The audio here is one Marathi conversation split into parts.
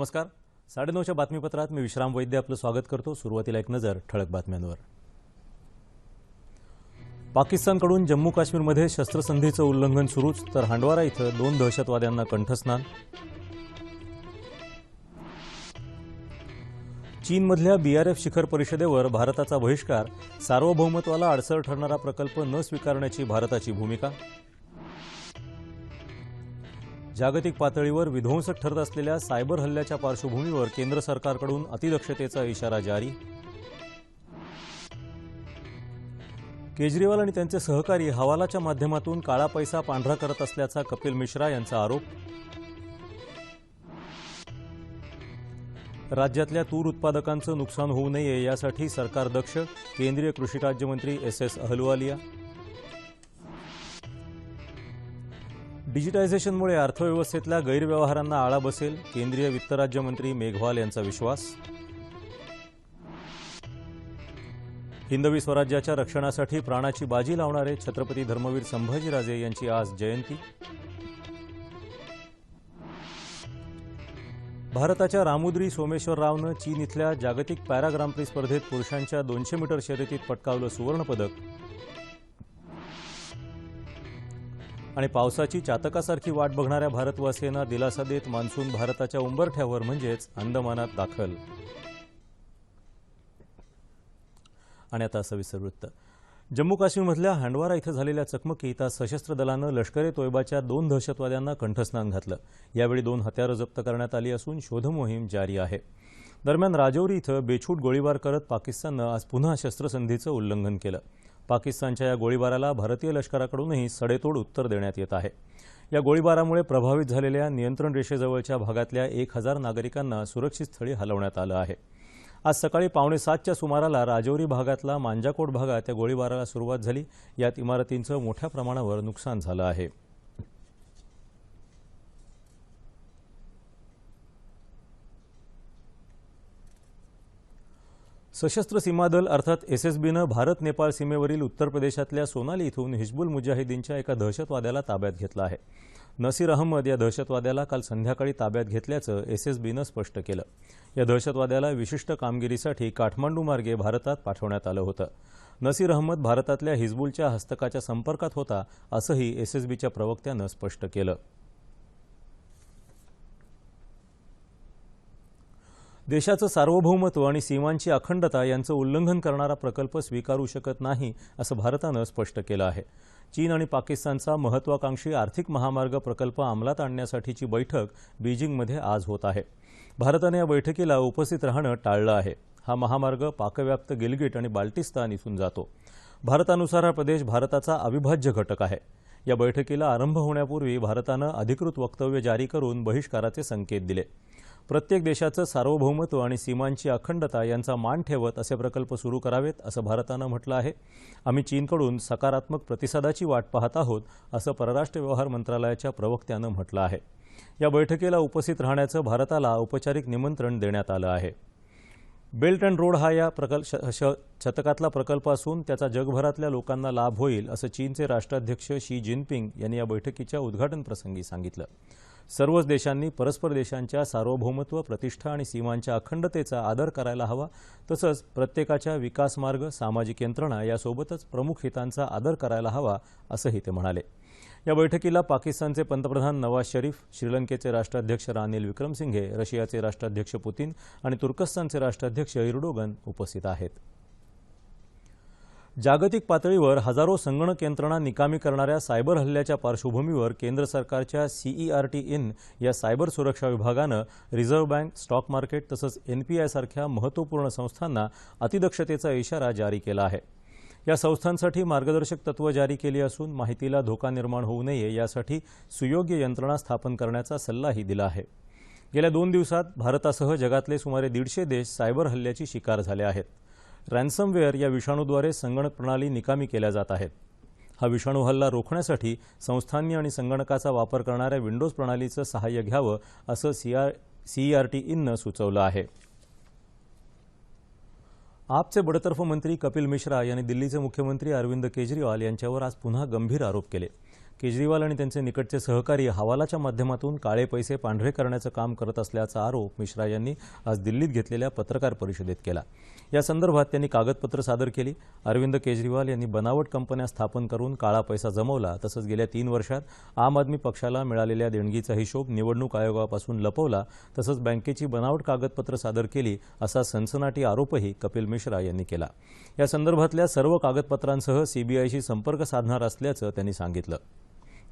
नमस्कार. साडेनऊच्या बातमीपत्रात मी विश्राम वैद्य आपलं स्वागत करतो. सुरुवातीला एक नजर ठळक बातम्यांवर. पाकिस्तानकडून जम्मू काश्मीरमध्ये शस्त्रसंधीचं उल्लंघन सुरूच तर हांडवारा इथं दोन दहशतवाद्यांना कंठस्नान. चीनमधल्या बीआरएफ शिखर परिषदेवर भारताचा बहिष्कार सार्वभौमत्वाला अडसर ठरणारा प्रकल्प न स्वीकारण्याची भारताची भूमिका. जागतिक पातळीवर विध्वंसक ठरत असलेल्या सायबर हल्ल्याच्या पार्श्वभूमीवर केंद्र सरकारकडून अतिदक्षतेचा इशारा जारी. केजरीवाल आणि त्यांचे सहकारी हवालाच्या माध्यमातून काळा पैसा पांढरा करत असल्याचा कपिल मिश्रा यांचा आरोप. राज्यातल्या तूर उत्पादकांचं नुकसान होऊ नये यासाठी सरकार दक्ष केंद्रीय कृषी राज्यमंत्री एस एस अहलुवालिया. डिजिटायझेशनमुळे अर्थव्यवस्थेतल्या गैरव्यवहारांना आळा बसेल केंद्रीय वित्त राज्यमंत्री मेघवाल यांचा विश्वास? हिंदवी स्वराज्याच्या रक्षणासाठी प्राणाची बाजी लावणारे छत्रपती धर्मवीर संभाजीराजे यांची आज जयंती. भारताच्या रामुद्री सोमेश्वर रावनं चीन इथल्या जागतिक पॅरा ग्रांप्री स्पर्धेत पुरुषांच्या दोनशे मीटर शर्यतीत पटकावलं सुवर्णपदक. आणि पावसाची चातकासारखी वाट बघणाऱ्या भारतवासियांना दिलासा देत मान्सून भारताच्या उंबरठ्यावर म्हणजेच अंदमानात दाखल. आणि आता सविस्तर वृत्त. जम्मू काश्मीरमधल्या हांडवारा इथं झालेल्या चकमकीत आज सशस्त्र दलानं लष्कर ए तोयबाच्या दोन दहशतवाद्यांना कंठस्नान घातलं. यावेळी दोन हत्यारं जप्त करण्यात आली असून शोधमोहीम जारी आहे. दरम्यान राजौरी इथं बेछूट गोळीबार करत पाकिस्ताननं आज पुन्हा शस्त्रसंधीचं उल्लंघन केलं. पाकिस्तानच्या या गोळीबाराला भारतीय लष्कराकडूनही सडेतोड उत्तर देण्यात येत आहे. या गोळीबारामुळे प्रभावित झालेल्या नियंत्रण रेषेजवळच्या भागातल्या एक हजार नागरिकांना सुरक्षित स्थळी हलवण्यात आलं आहे. आज सकाळी पावणे सातच्या सुमाराला राजौरी भागातला मांजाकोट भागात या गोळीबाराला सुरुवात झाली. यात इमारतींचं मोठ्या प्रमाणावर नुकसान झालं आहे. सशस्त्र सीमा दल अर्थात बीनं भारत नेपाळ सीमेवरील उत्तर प्रदेशातल्या सोनाली इथून हिजबुल मुजाहिदीनच्या एका दहशतवाद्याला ताब्यात घेतलं आहे. नसीर अहमद या दहशतवाद्याला काल संध्याकाळी ताब्यात घेतल्याचं एस एस बीनं स्पष्ट केलं. या दहशतवाद्याला विशिष्ट कामगिरीसाठी काठमांडू मार्गे भारतात पाठवण्यात आलं होतं. नसीर अहमद भारतातल्या हिजबुलच्या हस्तकाच्या संपर्कात होता असंही एस एस बीच्या प्रवक्त्यानं स्पष्ट केलं. देशाचं सार्वभौमत्व आणि सीमांची अखंडता यांचं उल्लंघन करणारा प्रकल्प स्वीकारू शकत नाही असं भारतानं स्पष्ट केलं आहे. चीन आणि पाकिस्तानचा महत्वाकांक्षी आर्थिक महामार्ग प्रकल्प अंमलात आणण्यासाठीची बैठक बीजिंगमध्ये आज होत आहे. भारतानं या बैठकीला उपस्थित राहणं टाळलं आहे. हा महामार्ग पाकव्याप्त गिलगिट आणि बाल्टिस्तान इथून जातो. भारतानुसार हा प्रदेश भारताचा अविभाज्य घटक आहे. या बैठकीला आरंभ होण्यापूर्वी भारतानं अधिकृत वक्तव्य जारी करून बहिष्काराचे संकेत दिले. प्रत्येक देशाचं सार्वभौमत्व आणि सीमांची अखंडता यांचा मान ठेवत असे प्रकल्प सुरू करावेत असं भारतानं म्हटलं आहे. आम्ही चीनकडून सकारात्मक प्रतिसादाची वाट पाहत आहोत असं परराष्ट्र व्यवहार मंत्रालयाच्या प्रवक्त्यानं म्हटलं आहे. या बैठकीला उपस्थित राहण्याचं भारताला औपचारिक निमंत्रण देण्यात आलं आहे. बेल्ट अँड रोड हा या प्रकल्प श शतकातला प्रकल्प असून त्याचा जगभरातल्या लोकांना लाभ होईल असं चीनचे राष्ट्राध्यक्ष शी जिनपिंग यांनी या बैठकीच्या उद्घाटनप्रसंगी सांगितलं. सर्वच देशांनी परस्पर देशांच्या सार्वभौमत्व प्रतिष्ठा आणि सीमांच्या अखंडतेचा आदर करायला हवा. तसंच प्रत्येकाच्या विकासमार्ग सामाजिक यंत्रणा यासोबतच प्रमुख हितांचा आदर करायला हवा असंही ते म्हणाले. या बैठकीला पाकिस्तानचे पंतप्रधान नवाज शरीफ श्रीलंकेचे राष्ट्राध्यक्ष रानिल विक्रमसिंघे रशियाचे राष्ट्राध्यक्ष पुतीन आणि तुर्कस्तानचे राष्ट्राध्यक्ष इर्डोगन उपस्थित आहेत. जागतिक पातळीवर हजारो संगणक यंत्रणा निकामी करणाऱ्या सायबर हल्ल्याच्या पार्श्वभूमीवर केंद्र सरकारच्या सीईआरटी इन या सायबर सुरक्षा विभागानं रिझर्व्ह बँक स्टॉक मार्केट तसंच एन पी आयसारख्या महत्त्वपूर्ण संस्थांना अतिदक्षतेचा इशारा जारी केला आहे. या संस्थांसाठी मार्गदर्शक तत्व जारी केली असून माहितीला धोका निर्माण होऊ नये यासाठी सुयोग्य यंत्रणा स्थापन करण्याचा सल्लाही दिला आहे. गेल्या दोन दिवसात भारतासह जगातले सुमारे दीडशे देश सायबर हल्ल्याची शिकार झाले आहेत. रॅन्समवेअर या विषाणूद्वारे संगणक प्रणाली निकामी केल्या जात आहेत. हा विषाणू हल्ला रोखण्यासाठी संस्थांनी आणि संगणकाचा वापर करणाऱ्या विंडोज प्रणालीचं सहाय्य घ्यावं असं सीआर सीईआरटी इननं सुचवलं आहे. आपचे बडतर्फ मंत्री कपिल मिश्रा यांनी दिल्लीचे मुख्यमंत्री अरविंद केजरीवाल यांच्यावर आज पुन्हा गंभीर आरोप केले. केजरीवाल आणि त्यांचे निकटचे सहकारी हवालाच्या माध्यमातून काळे पैसे पांढरे करण्याचं काम करत असल्याचा आरोप मिश्रा यांनी आज दिल्लीत घेतलेल्या पत्रकार परिषदेत केला. या संदर्भात त्यांनी कागदपत्र सादर केली. अरविंद केजरीवाल यांनी बनावट कंपन्या स्थापन करून काळा पैसा जमवला. तसंच गेल्या तीन वर्षात आम आदमी पक्षाला मिळालेल्या देणगीचा हिशोब निवडणूक आयोगापासून लपवला. तसंच बँकेची बनावट कागदपत्र सादर केली असा सनसनाटी आरोपही कपिल मिश्रा यांनी केला. या संदर्भातल्या सर्व कागदपत्रांसह सीबीआयशी संपर्क साधणार असल्याचं त्यांनी सांगितलं.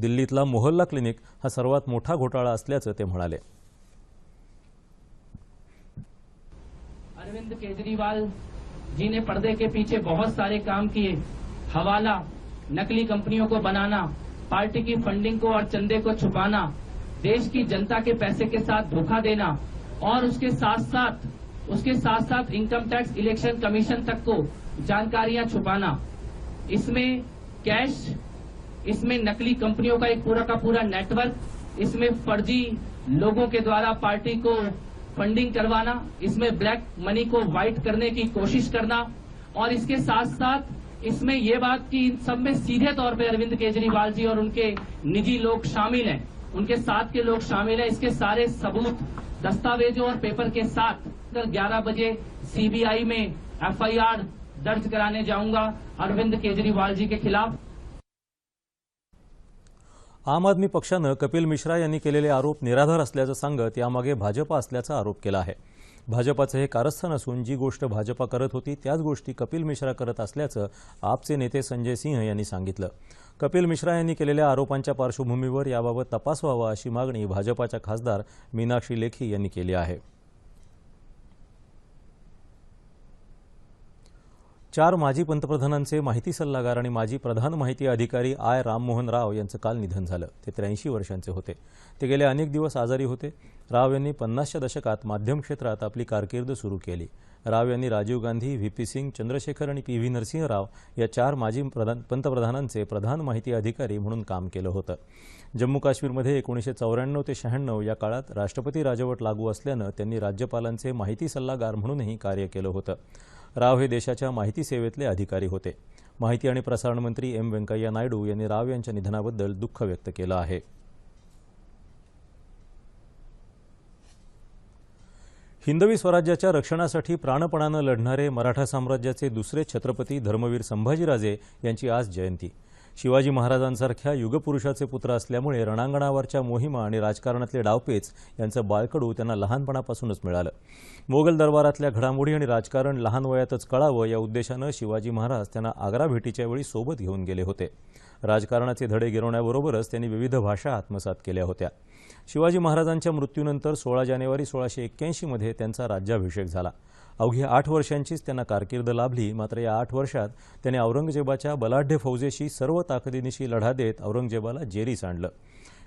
दिल्लीतला मोहल्ला क्लिनिक हा सर्वात मोठा घोटाळा असल्याचं ते म्हणाले. अरविंद केजरीवाल जी ने पर्दे के पीछे बहुत सारे काम किए। हवाला, नकली कंपनियों को बनाना, पार्टी की फंडिंग को और चंदे को छुपाना, देश की जनता के पैसे के साथ धोखा देना और उसके साथ साथ उसके साथ साथ इनकम टैक्स इलेक्शन कमीशन तक को जानकारियाँ छुपाना। इसमें कैश इसमें नकली कंपनियों का एक पूरा का पूरा नेटवर्क इसमें फर्जी लोगों के द्वारा पार्टी को फंडिंग करवाना, इसमें ब्लैक मनी को व्हाइट करने की कोशिश करना, और इसके साथ साथ इसमें ये बात कि इन सब में सीधे तौर पे अरविंद केजरीवाल जी और उनके निजी लोग शामिल हैं। उनके साथ के लोग शामिल हैं। इसके सारे सबूत, दस्तावेजों और पेपर के साथ कल 11 बजे सीबीआई में एफआईआर दर्ज कराने जाऊँगा अरविंद केजरीवाल जी के खिलाफ। आम आदमी पक्षानं कपिल मिश्रा यांनी केलेले आरोप निराधार असल्याचं सांगत यामागे भाजपा असल्याचा आरोप केला आहे. भाजपाचं हे कारस्थान असून जी गोष्ट भाजपा करत होती त्याच गोष्टी कपिल मिश्रा करत असल्याचं आपचे नेते संजय सिंह यांनी सांगितलं. कपिल मिश्रा यांनी केलेल्या आरोपांच्या पार्श्वभूमीवर याबाबत तपास व्हावा अशी मागणी भाजपाच्या खासदार मीनाक्षी लेखी यांनी केली आहे. चार माजी पंतप्रधानांचे माहिती सल्लागार आणि माजी प्रधान माहिती अधिकारी आय राममोहन राव यांचं काल निधन झालं. ते त्र्याऐंशी वर्षांचे होते. ते गेले अनेक दिवस आजारी होते. राव यांनी पन्नासच्या दशकात माध्यम क्षेत्रात आपली कारकीर्द सुरू केली. राव यांनी राजीव गांधी व्ही पी सिंग चंद्रशेखर आणि पी व्ही नरसिंह राव या चार माजी प्रधान पंतप्रधानांचे प्रधान माहिती अधिकारी म्हणून काम केलं होतं. जम्मू काश्मीरमध्ये एकोणीसशे चौऱ्याण्णव ते शहाण्णव या काळात राष्ट्रपती राजवट लागू असल्यानं त्यांनी राज्यपालांचे माहिती सल्लागार म्हणूनही कार्य केलं होतं. राव हे देशाच्या माहिती सेवेतले अधिकारी होते. माहिती आणि प्रसारण मंत्री एम व्यंकय्या नायडू यांनी राव यांच्या निधनाबद्दल दुःख व्यक्त केलं आहे. हिंदवी स्वराज्याच्या रक्षणासाठी प्राणपणानं लढणारे मराठा साम्राज्याचे दुसरे छत्रपती धर्मवीर संभाजीराजे यांची आज जयंती. शिवाजी महाराजांसारख्या युगपुरुषाचे पुत्र असल्यामुळे रणांगणावरच्या मोहिमा आणि राजकारणातले डावपेच यांचं बाळकडू त्यांना लहानपणापासूनच मिळालं. मोगल दरबारातल्या घडामोडी आणि राजकारण लहान वयातच कळावं या उद्देशानं शिवाजी महाराज त्यांना आग्रा भेटीच्या वेळी सोबत घेऊन गेले होते. राजकारणाचे धडे गिरवण्याबरोबरच त्यांनी विविध भाषा आत्मसात केल्या होत्या. शिवाजी महाराजांच्या मृत्यूनंतर सोळा जानेवारी सोळाशे एक्क्याऐंशीमध्ये त्यांचा राज्याभिषेक झाला. अवघी आठ वर्षांचीच त्यांना कारकीर्द लाभली. मात्र या आठ वर्षात त्यांनी औरंगजेबाच्या बलाढ्य फौजेशी सर्व ताकदीनिशी लढा देत औरंगजेबाला जेरीस आणलं.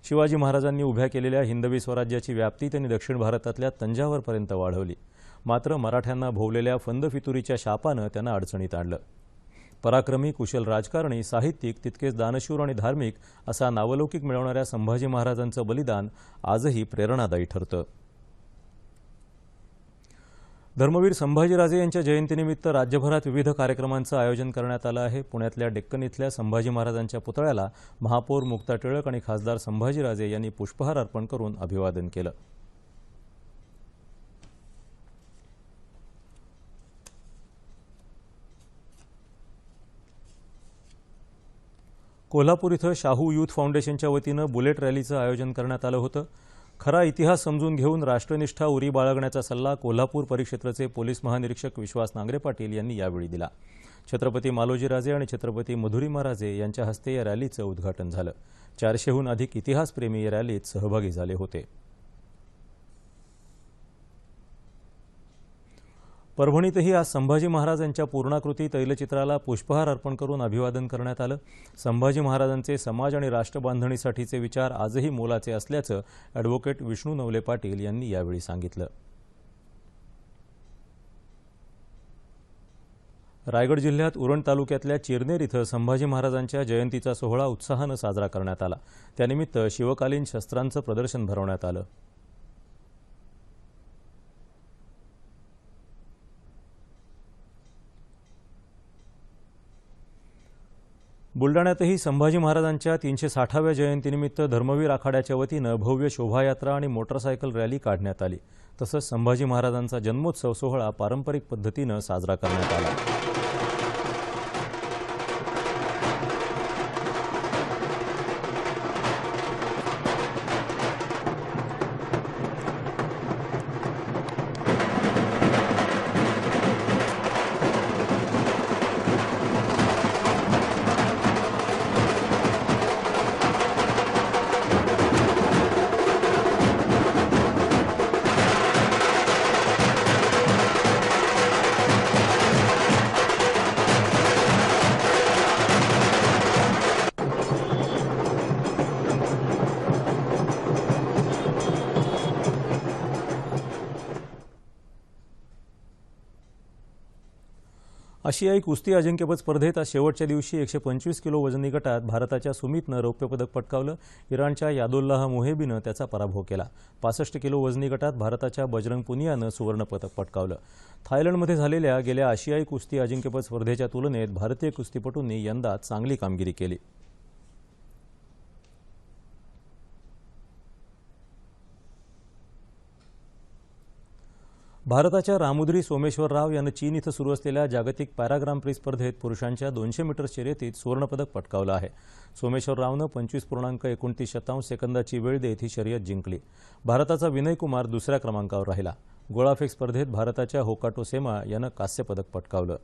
शिवाजी महाराजांनी उभ्या केलेल्या हिंदवी स्वराज्याची व्याप्ती त्यांनी दक्षिण भारतातल्या तंजावरपर्यंत वाढवली. मात्र मराठ्यांना भोवलेल्या फंदफितुरीच्या शापानं त्यांना अडचणीत आणलं. पराक्रमी कुशल राजकारणी साहित्यिक तितकेच दानशूर आणि धार्मिक असा नावलौकिक मिळवणाऱ्या संभाजी महाराजांचं बलिदान आजही प्रेरणादायी ठरतं. धर्मवीर संभाजीराजे यांच्या जयंतीनिमित्त राज्यभरात विविध कार्यक्रमांचं आयोजन करण्यात आलं आहे. पुण्यातल्या डेक्कन इथल्या संभाजी महाराजांच्या पुतळ्याला महापौर मुक्ता टिळक आणि खासदार संभाजीराजे यांनी पुष्पहार अर्पण करून अभिवादन केलं. कोल्हापूर इथं शाहू यूथ फाउंडेशनच्या वतीनं बुलेट रॅलीचं आयोजन करण्यात आलं होतं. खरा इतिहास समजून घेऊन राष्ट्रनिष्ठा उरी बाळगण्याचा सल्ला कोल्हापूर परिक्षेत्राचे पोलीस महानिरीक्षक विश्वास नांगरे पाटील यांनी यावेळी दिला. छत्रपती मालोजीराजे आणि छत्रपती मधुरिमाराजे यांच्या हस्ते या रॅलीचं उद्घाटन झालं. चारशेहून अधिक इतिहासप्रेमी या रॅलीत सहभागी झाले होते. परभणीतही आज संभाजी महाराज यांच्या पूर्णाकृती तैलचित्राला पुष्पहार अर्पण करून अभिवादन करण्यात आलं. संभाजी महाराजांचे समाज आणि राष्ट्रबांधणीसाठीचे विचार आजही मोलाचे असल्याचं ॲडव्होकेट विष्णू नवले पाटील यांनी यावेळी सांगितलं. रायगड जिल्ह्यात उरण तालुक्यातल्या चिरनेर इथं संभाजी महाराजांच्या जयंतीचा सोहळा उत्साहानं साजरा करण्यात आला. त्यानिमित्त शिवकालीन शस्त्रांचं प्रदर्शन भरवण्यात आलं. बुलढाण्यातही संभाजी महाराजांच्या तीनशे साठाव्या जयंतीनिमित्त धर्मवीर आखाड्याच्या वतीनं भव्य शोभायात्रा आणि मोटरसायकल रॅली काढण्यात आली. तसंच संभाजी महाराजांचा जन्मोत्सव सोहळा पारंपरिक पद्धतीनं साजरा करण्यात आला. आशियाई कुस्ती अजिंक्यपद स्पर्धेत आज शेवटच्या दिवशी एकशे पंचवीस किलो वजनी गटात भारताच्या सुमितनं रौप्यपदक पटकावलं. इराणच्या यादुल्लाह मोहेबीनं त्याचा पराभव केला. पासष्ट किलो वजनी गटात भारताच्या बजरंग पुनियानं सुवर्णपदक पटकावलं. थायलंडमध्ये झालेल्या गेल्या आशियाई कुस्ती अजिंक्यपद स्पर्धेच्या तुलनेत भारतीय कुस्तीपटूंनी यंदा चांगली कामगिरी केली. भारताच्या रामुद्री सोमेश्वर राव यानं चीन इथं सुरू असलेल्या जागतिक पॅराग्राम प्री स्पर्धेत पुरुषांच्या दोनशे मीटर शर्यतीत सुवर्णपदक पटकावलं आहे. सोमेश्वर रावनं पंचवीस पूर्णांक एकोणतीस शतांश सेकंदाची वेळ देत ही शर्यत जिंकली. भारताचा विनय कुमार दुसऱ्या क्रमांकावर राहिला. गोळाफेक स्पर्धेत भारताच्या होकाटो सेमा यानं कांस्यपदक पटकावलं.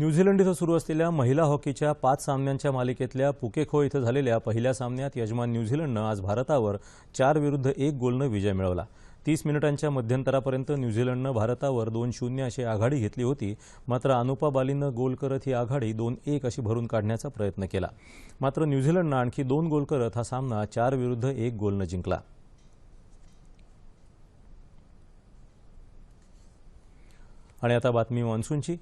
न्यूझीलंड इथं सुरू असलेल्या महिला हॉकीच्या पाच सामन्यांच्या मालिकेतल्या पुकेखो इथं झालेल्या पहिल्या सामन्यात यजमान न्यूझीलंडनं आज भारतावर चार विरुद्ध एक गोलनं विजय मिळवला. तीस मिनिटांच्या मध्यंतरापर्यंत न्यूझीलंडनं भारतावर दोन शून्य अशी आघाडी घेतली होती मात्र अनुपा बालीनं गोल करत ही आघाडी दोन एक अशी भरून काढण्याचा प्रयत्न केला. मात्र न्यूझीलंडनं आणखी दोन गोल करत हा सामना चार विरुद्ध एक गोलनं जिंकला. आणि आता बातमी मान्सूनची.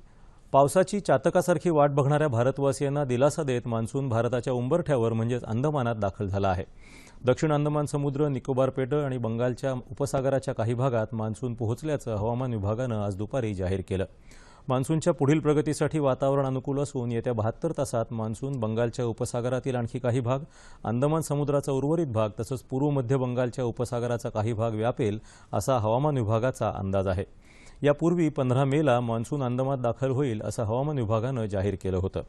पावसाची चातकासारखी वाट बघणाऱ्या भारतवासियांना दिलासा देत मान्सून भारताच्या उंबरठ्यावर म्हणजेच अंदमानात दाखल झाला आहे. दक्षिण अंदमान समुद्र निकोबार पेटळ आणि बंगालच्या उपसागराच्या काही भागात मान्सून पोहोचल्याचं हवामान विभागानं आज दुपारी जाहीर केलं. मान्सूनच्या पुढील प्रगतीसाठी वातावरण अनुकूल असून येत्या बहात्तर तासात मान्सून बंगालच्या उपसागरातील आणखी काही भाग अंदमान समुद्राचा उर्वरित भाग तसंच पूर्व मध्य बंगालच्या उपसागराचा काही भाग व्यापेल असा हवामान विभागाचा अंदाज आहे. यापूर्वी पंधरा मेला मान्सून अंदमात दाखल होईल असं हवामान विभागानं जाहीर केलं होतं.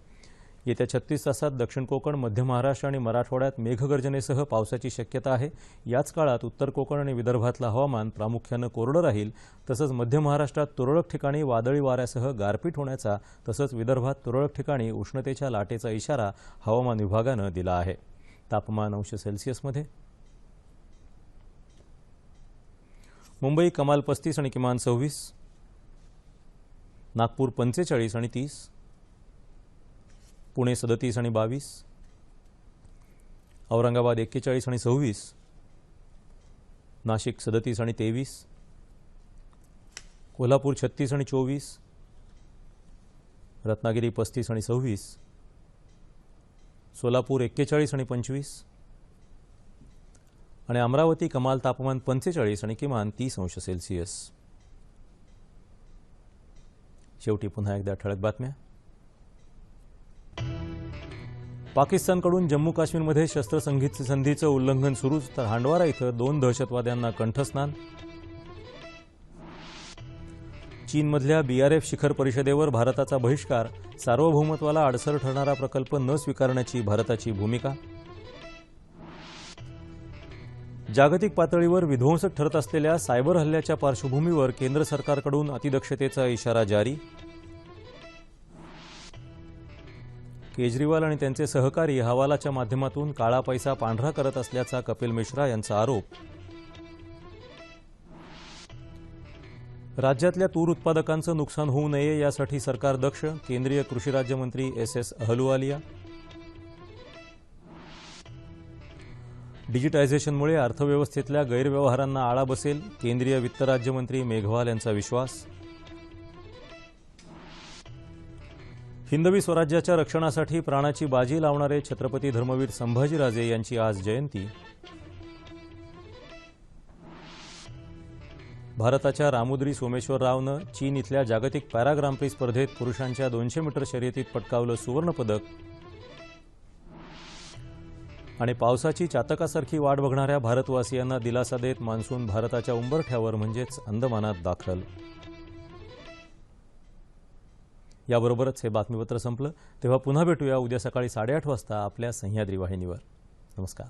येत्या छत्तीस तासात दक्षिण कोकण मध्य महाराष्ट्र आणि मराठवाड्यात मेघगर्जनेसह पावसाची शक्यता आहे. याच काळात उत्तर कोकण आणि विदर्भातलं हवामान प्रामुख्यानं कोरडं राहील तसंच मध्य महाराष्ट्रात तुरळक ठिकाणी वादळी वाऱ्यासह गारपीट होण्याचा तसंच विदर्भात तुरळक ठिकाणी उष्णतेच्या लाटेचा इशारा हवामान विभागानं दिला आहे. तापमान अंश सेल्सिअसमध्ये. मुंबई कमाल पस्तीस आणि किमान सव्वीस. नागपूर पंचेचाळीस आणि तीस. पुणे सदतीस आणि बावीस. औरंगाबाद एक्केचाळीस आणि सव्वीस. नाशिक सदतीस आणि तेवीस. कोल्हापूर छत्तीस आणि चोवीस. रत्नागिरी पस्तीस आणि सव्वीस. सोलापूर एक्केचाळीस आणि पंचवीस. आणि अमरावती कमाल तापमान पंचेचाळीस आणि किमान तीस अंश सेल्सिअस. शेवटी पुन्हा एकदा ठळक बातम्या. पाकिस्तानकडून जम्मू काश्मीरमध्ये शस्त्रसंगीत संधीचं उल्लंघन सुरूच तर हांडवारा इथं दोन दहशतवाद्यांना कंठस्नान. चीनमधल्या बीआरएफ शिखर परिषदेवर भारताचा बहिष्कार सार्वभौमत्वाला अडसर ठरणारा प्रकल्प न स्वीकारण्याची भारताची भूमिका. जागतिक पातळीवर विध्वंसक ठरत असलेल्या सायबर हल्ल्याच्या पार्श्वभूमीवर केंद्र सरकारकडून अतिदक्षतेचा इशारा जारी. केजरीवाल आणि त्यांचे सहकारी हवालाच्या माध्यमातून काळा पैसा पांढरा करत असल्याचा कपिल मिश्रा यांचा आरोप. राज्यातल्या तूर उत्पादकांचं नुकसान होऊ नये यासाठी सरकार दक्ष केंद्रीय कृषी राज्यमंत्री एस एस अहलुवालिया डिजिटायझेशनमुळे अर्थव्यवस्थेतल्या गैरव्यवहारांना आळा बसेल केंद्रीय वित्त राज्यमंत्री मेघवाल यांचा विश्वास. हिंदवी स्वराज्याच्या रक्षणासाठी प्राणाची बाजी लावणारे छत्रपती धर्मवीर संभाजीराजे यांची आज जयंती. भारताच्या रामुद्री सोमेश्वररावनं चीन इथल्या जागतिक पॅरा स्पर्धेत पुरुषांच्या दोनशे मीटर शर्यतीत पटकावलं सुवर्णपदक. आणि पावसाची चातकासारखी वाट बघणाऱ्या भारतवासियांना दिलासा देत मान्सून भारताच्या उंबरठ्यावर म्हणजेच अंदमानात दाखल. याबरोबरच हे बातमीपत्र संपलं. तेव्हा पुन्हा भेटूया उद्या सकाळी साडेआठ वाजता आपल्या सह्याद्री वाहिनीवर. नमस्कार.